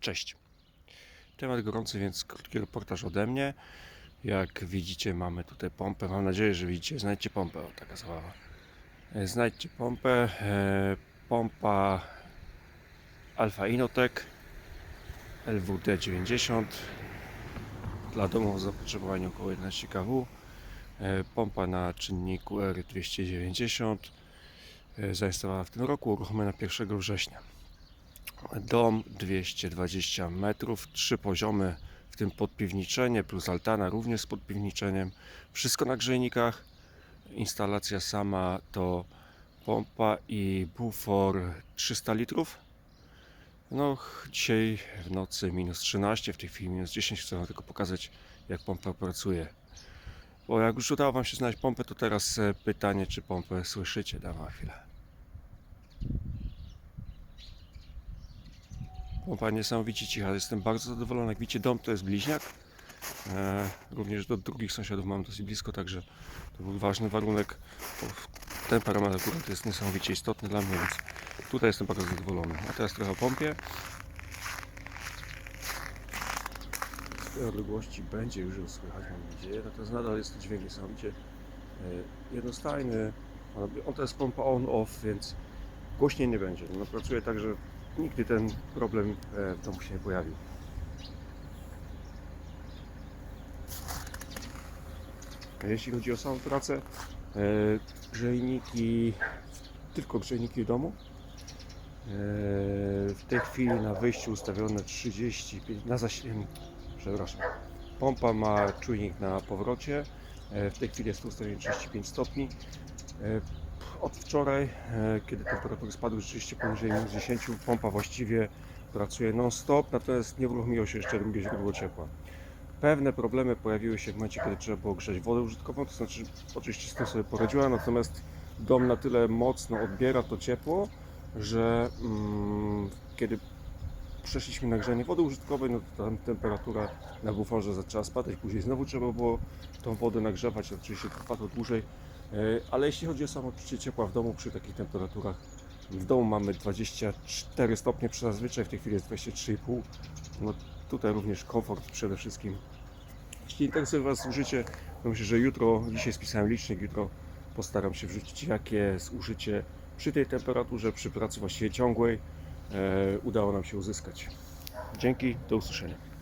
Cześć. Temat gorący, więc krótki reportaż ode mnie. Jak widzicie, mamy tutaj pompę. Mam nadzieję, że widzicie. Znajdźcie pompę. O, taka zabawa. E, Znajdźcie pompę. E, Pompa Alfa Inotec LWD 90 dla domu o zapotrzebowaniu około 11 kW. E, Pompa na czynniku R290 e, zainstalowana w tym roku, uruchomiona 1 września. Dom 220 metrów, trzy poziomy, w tym podpiwniczenie plus altana również z podpiwniczeniem. Wszystko na grzejnikach. Instalacja sama to pompa i bufor 300 litrów. No, dzisiaj w nocy minus 13, w tej chwili minus 10. Chcę Wam tylko pokazać, jak pompa pracuje. Bo jak już udało Wam się znaleźć pompę, to teraz e, pytanie, czy pompę słyszycie. Dam wam chwilę. Pompa niesamowicie cicha, jestem bardzo zadowolony. Jak widzicie, dom to jest bliźniak. E, również do drugich sąsiadów mam dosyć blisko, także to był ważny warunek. Ten parametr akurat jest niesamowicie istotny dla mnie, więc tutaj jestem bardzo zadowolony. A teraz trochę o pompie. Tej odległości będzie już słychać, mam nadzieję. Natomiast nadal jest to dźwięk niesamowicie e, jednostajny. On to jest pompa on-off, więc głośniej nie będzie. No, pracuje tak, że nigdy ten problem e, w domu się nie pojawił. Jeśli chodzi o samą pracę, e, grzejniki, tylko grzejniki w domu. E, W tej chwili na wyjściu ustawione 35, na przepraszam, pompa ma czujnik na powrocie. W tej chwili jest to ustawienie 35 stopni. Od wczoraj, e, kiedy temperatury spadły rzeczywiście poniżej minus 10, pompa właściwie pracuje non-stop, natomiast nie uruchomiło się jeszcze drugie źródło ciepła. Pewne problemy pojawiły się w momencie, kiedy trzeba było grzać wodę użytkową, to znaczy oczywiście z tym sobie poradziła, natomiast dom na tyle mocno odbiera to ciepło, że mm, kiedy przeszliśmy na grzanie wody użytkowej, no to tam temperatura na buforze zaczęła spadać, później znowu trzeba było tą wodę nagrzewać, oczywiście trwa to dłużej, E, ale jeśli chodzi o samopoczucie ciepła w domu przy takich temperaturach, w domu mamy 24 stopnie przy zazwyczaj, w tej chwili jest 23,5, no tutaj również komfort przede wszystkim. Jeśli interesuje Was zużycie, to myślę, że jutro, dzisiaj spisałem licznik, jutro postaram się wrzucić jakie jest użycie przy tej temperaturze, przy pracy właściwie ciągłej udało nam się uzyskać. Dzięki, do usłyszenia.